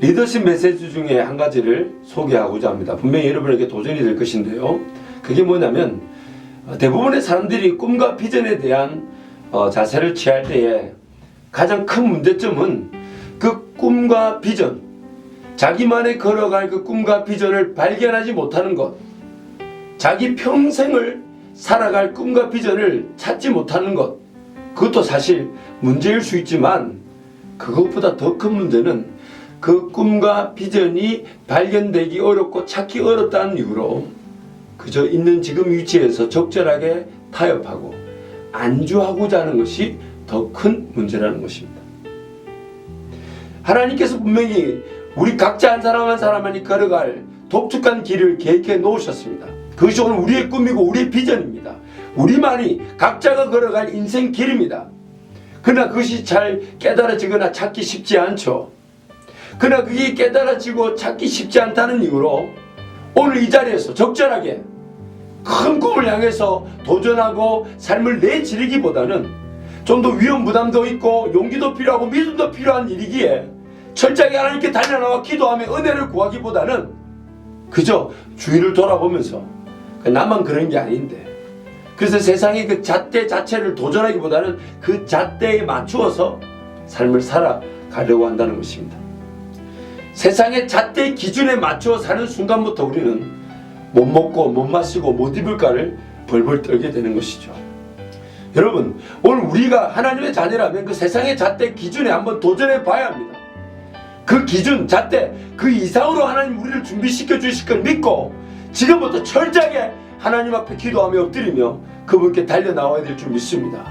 리더십 메시지 중에 한 가지를 소개하고자 합니다. 분명히 여러분에게 도전이 될 것인데요. 그게 뭐냐면 어, 대부분의 사람들이 꿈과 비전에 대한 어, 자세를 취할 때에 가장 큰 문제점은 그 꿈과 비전, 자기만의 걸어갈 그 꿈과 비전을 발견하지 못하는 것, 자기 평생을 살아갈 꿈과 비전을 찾지 못하는 것, 그것도 사실 문제일 수 있지만 그것보다 더 큰 문제는 그 꿈과 비전이 발견되기 어렵고 찾기 어렵다는 이유로 그저 있는 지금 위치에서 적절하게 타협하고 안주하고자 하는 것이 더 큰 문제라는 것입니다. 하나님께서 분명히 우리 각자 한 사람 한 사람만이 걸어갈 독특한 길을 계획해 놓으셨습니다. 그것이 오늘 우리의 꿈이고 우리의 비전입니다. 우리만이 각자가 걸어갈 인생 길입니다. 그러나 그것이 잘 깨달아지거나 찾기 쉽지 않죠. 그러나 그게 깨달아지고 찾기 쉽지 않다는 이유로 오늘 이 자리에서 적절하게 큰 꿈을 향해서 도전하고 삶을 내지르기보다는 좀 더 위험 부담도 있고 용기도 필요하고 믿음도 필요한 일이기에 철저하게 하나님께 달려나와 기도하며 은혜를 구하기보다는 그저 주위를 돌아보면서 나만 그런 게 아닌데 그래서 세상의 그 잣대 자체를 도전하기보다는 그 잣대에 맞추어서 삶을 살아가려고 한다는 것입니다. 세상의 잣대 기준에 맞추어 사는 순간부터 우리는 못 먹고 못 마시고 못 입을까를 벌벌 떨게 되는 것이죠. 여러분 오늘 우리가 하나님의 자녀라면 그 세상의 잣대 기준에 한번 도전해 봐야 합니다. 그 기준 잣대 그 이상으로 하나님 우리를 준비시켜 주실 걸 믿고 지금부터 철저하게 하나님 앞에 기도하며 엎드리며 그분께 달려 나와야 될 줄 믿습니다.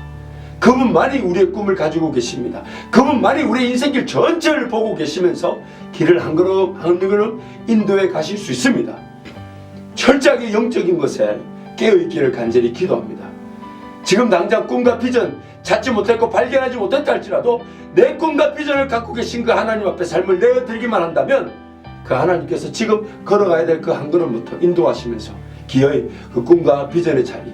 그분만이 우리의 꿈을 가지고 계십니다. 그분만이 우리의 인생길 전체를 보고 계시면서 길을 한 걸음 한 걸음 인도해 가실 수 있습니다. 철저하게 영적인 것에 깨어있기를 간절히 기도합니다. 지금 당장 꿈과 비전 찾지 못했고 발견하지 못했다 할지라도 내 꿈과 비전을 갖고 계신 그 하나님 앞에 삶을 내어드리기만 한다면 그 하나님께서 지금 걸어가야 될 그 한 걸음부터 인도하시면서 기어이 그 꿈과 비전의 자리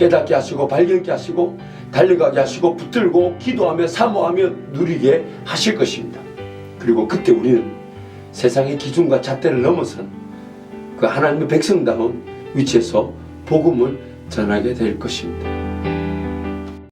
깨닫게 하시고 발견케 하시고 달려가게 하시고 붙들고 기도하며 사모하며 누리게 하실 것입니다. 그리고 그때 우리는 세상의 기준과 잣대를 넘어선 그 하나님의 백성다운 위치에서 복음을 전하게 될 것입니다.